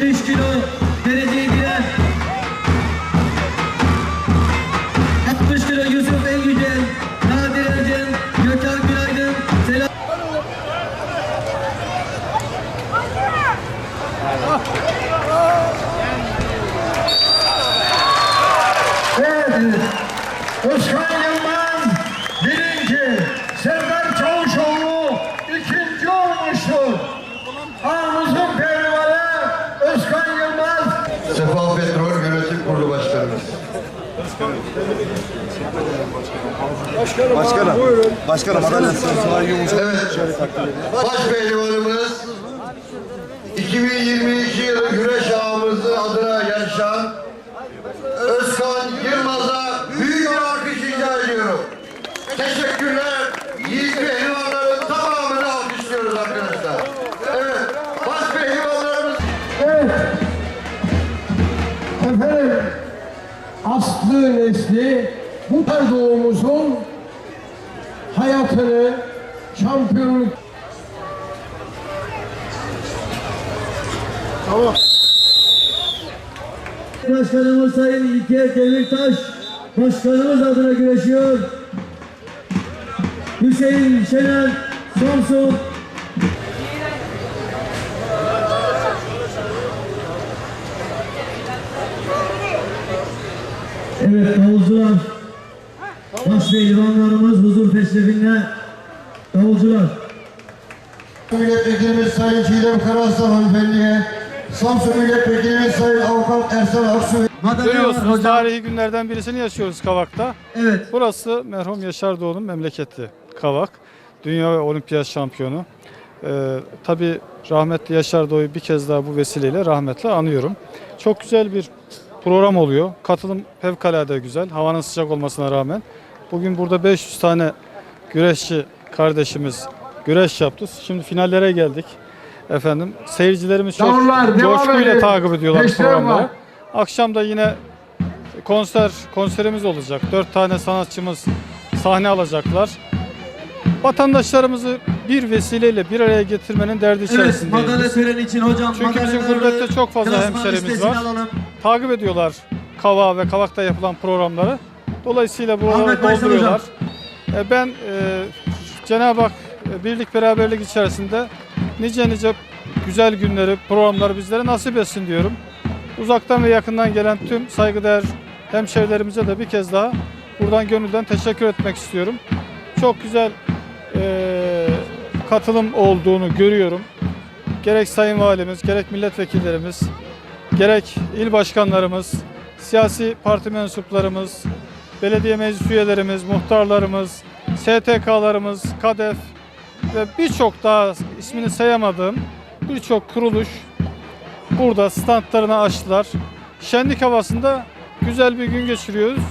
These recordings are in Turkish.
70 kilo dereceye giren 60 kilo Yusuf Engücel, Nadir Ercen, Gökhan Günaydın, Selam. Evet. Özkan Yılmaz Sefa Petrol Yönetim Kurulu Başkanımız. Başkanım. Başkanım madalyası. Evet. Baş pehlivanımız 2022 aslı nesli bu tarz doğumuzun hayatını şampiyonluk Başkanımız Sayın İlker Demirtaş, başkanımız adına güreşiyor. Hüseyin Şener, Samsun, Evet davulcular. Baş pehlivanlarımız huzur peşrefinde davulcular. Milletvekilimiz Sayın Çiğdem Karaslan Hanımefendi'ye, Samsun Milletvekilimiz Sayın Avukat Ersan Aksu Görüyorsunuz tarihi günlerden birisini yaşıyoruz Kavak'ta. Evet. Burası merhum Yaşar Doğu'nun memleketi Kavak. Dünya ve olimpiyat şampiyonu. Ee, tabii rahmetli Yaşar Doğu'yu bir kez daha bu vesileyle rahmetle anıyorum. Çok güzel bir program oluyor. Katılım fevkalade güzel. Havanın sıcak olmasına rağmen. Bugün burada 500 tane güreşçi kardeşimiz güreş yaptı. Şimdi finallere geldik. Efendim seyircilerimiz çok Davullar, coşkuyla takip ediyorlar Beşler programları. var. Akşam da yine konser konserimiz olacak. Dört tane sanatçımız sahne alacaklar. Vatandaşlarımızı bir vesileyle bir araya getirmenin derdi Evet, içerisindeyiz. madalya töreni için hocam. Çünkü bizim gurbette çok fazla hemşerimiz var. alalım. Takip ediyorlar Kava ve Kavak'ta yapılan programları. Dolayısıyla buraları dolduruyorlar. E, Ben e, Cenab-ı Hak e, birlik beraberlik içerisinde nice nice güzel günleri, programları bizlere nasip etsin diyorum. Uzaktan ve yakından gelen tüm saygıdeğer hemşerilerimize de bir kez daha buradan gönülden teşekkür etmek istiyorum. Çok güzel e, katılım olduğunu görüyorum. Gerek Sayın Valimiz, gerek milletvekillerimiz, gerek il başkanlarımız, siyasi parti mensuplarımız, belediye meclis üyelerimiz, muhtarlarımız, STK'larımız, KADEF ve birçok daha ismini sayamadığım birçok kuruluş burada standlarını açtılar. Şenlik havasında güzel bir gün geçiriyoruz.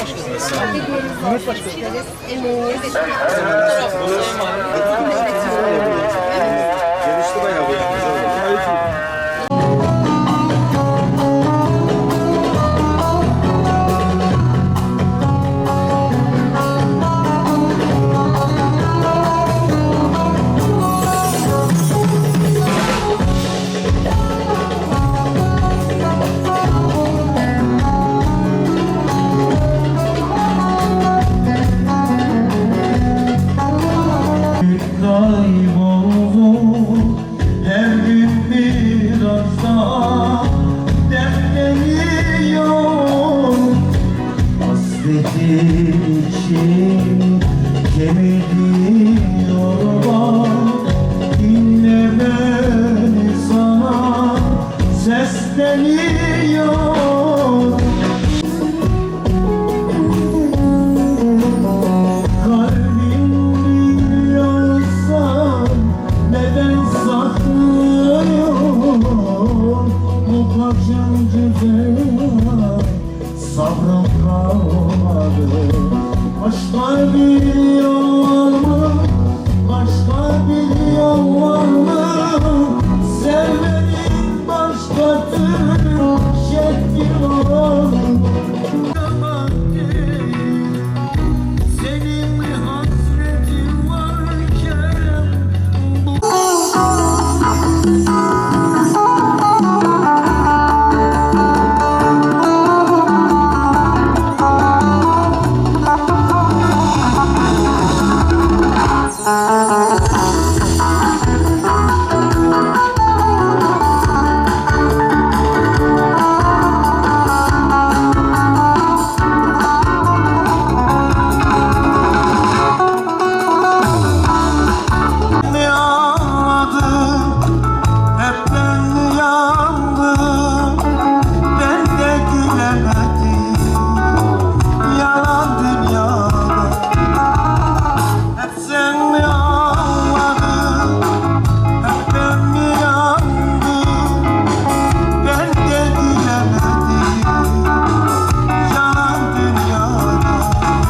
Eğitimimizden size hediyenizi David